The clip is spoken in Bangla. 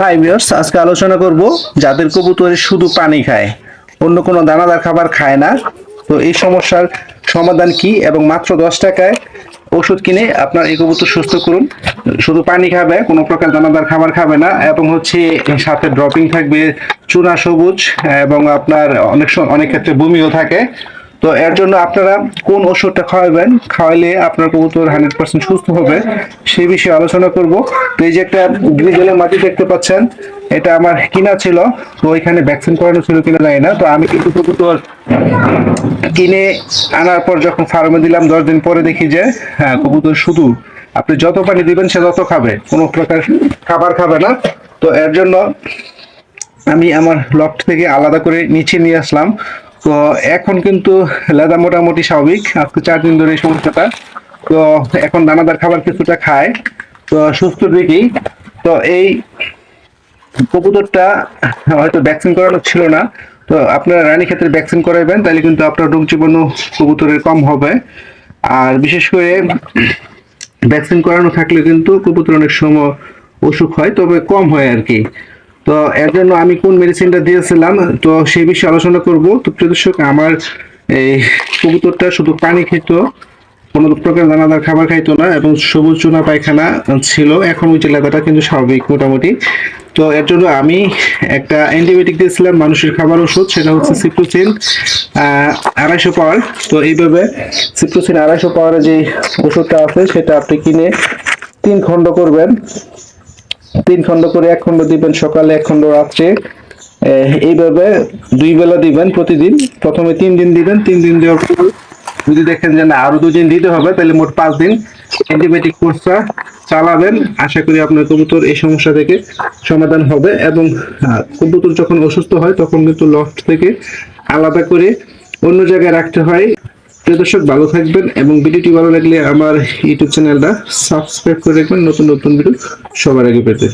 হাই ভিউয়ার্স আজকে আলোচনা করব যাদের কবুতরে শুধু পানি খায়, অন্য কোনো দানাদার খাবার খায় না। তো এই সমস্যার সমাধান কি এবং মাত্র দশ টাকায় ওষুধ কিনে আপনার এই কবুতর সুস্থ করুন। শুধু পানি খাবে, কোনো প্রকার দানাদার খাবার খাবে না এবং হচ্ছে সাথে ড্রপিং থাকবে, চুনা সবুজ এবং আপনার অনেক অনেক ক্ষেত্রে বমিও থাকে। তো এর জন্য আপনারা কোন ওষুধটা খাওয়াবেন? খাওয়াইলে আপনার কবুতর হান্ড্রেড পার্সেন্ট সুস্থ হবে। সেই বিষয়ে আলোচনা করব। তো এই যে একটা গ্রিজেলের মাটি দেখতে পাচ্ছেন, এটা আমার কিনা ছিল। তো ওইখানে ভ্যাকসিন করানো ছিল কিনা জানি না। তো আমি কিন্তু কবুতর কিনে আনার পর যখন ফার্মে দিলাম, দশ দিন পরে দেখি যে হ্যাঁ কবুতর শুধু আপনি যত পানি দিবেন, সে তত খাবে। কোনো প্রকার খাবার খাবে না। তো এর জন্য আমি আমার লফট থেকে আলাদা করে নিচে নিয়ে আসলাম। তো এখন কিন্তু লেদা মোটামুটি স্বাভাবিক। আজকে চার দিন ধরে সমস্যাটা। তো এখন দানাদার খাবার কিছুটা খায়। তো সুস্থ দিকেই তো এই কবুতরটা হয়তো ভ্যাকসিন করানো ছিল না। তো আপনারা রানী ক্ষেত্রে ভ্যাকসিন করাবেন তাহলে কিন্তু আপনার রোগ জীবাণু কবুতরের কম হবে। আর বিশেষ করে ভ্যাকসিন করানো থাকলে কিন্তু কবুতর অনেক সময় অসুখ হয়, তবে কম হয় আর কি। তো এর জন্য আমি কোন মেডিসিনটা দিয়েছিলাম, তো সেই বিষয়ে আলোচনা করব। তো প্রিয় দর্শক, আমার এই কবুতরটা শুধু পানি খেত, কোনো প্রকার দানাদার খাবার খাইতো না এবং সবুজ চুনা পায়খানা ছিল এখন ওই যে লেদাটা কিন্তু স্বাভাবিক মোটামুটি। তো এর জন্য আমি একটা অ্যান্টিবায়োটিক দিয়েছিলাম, মানুষের খাবার ওষুধ, সেটা হচ্ছে সিপ্রোসিন আড়াইশো পাওয়ার। তো এইভাবে সিপ্রোসিন আড়াইশো পাওয়ারের যে ওষুধটা আছে, সেটা আপনি কিনে তিন খণ্ড করবেন। তিন খণ্ড করে এক খণ্ড দিবেন সকালে, এক খণ্ড রাত্রে। এইভাবে দুই বেলা দিবেন প্রতিদিন। প্রথমে তিন দিন দিবেন, তিন দিন দেওয়ার পর যদি দেখেন যে না, আরও দুদিন দিতে হবে, তাহলে মোট পাঁচ দিন অ্যান্টিবায়োটিক কোর্সটা চালাবেন। আশা করি আপনার কবুতর এই সমস্যা থেকে সমাধান হবে এবং কবুতর যখন অসুস্থ হয়, তখন কিন্তু লফট থেকে আলাদা করে অন্য জায়গায় রাখতে হয়। প্রিয় দর্শক, ভালো থাকবেন এবং ভিডিওটি ভালো লাগলে আমার ইউটিউব চ্যানেলটা সাবস্ক্রাইব করে রাখবেন। নতুন নতুন ভিডিও সবার আগে পেতে।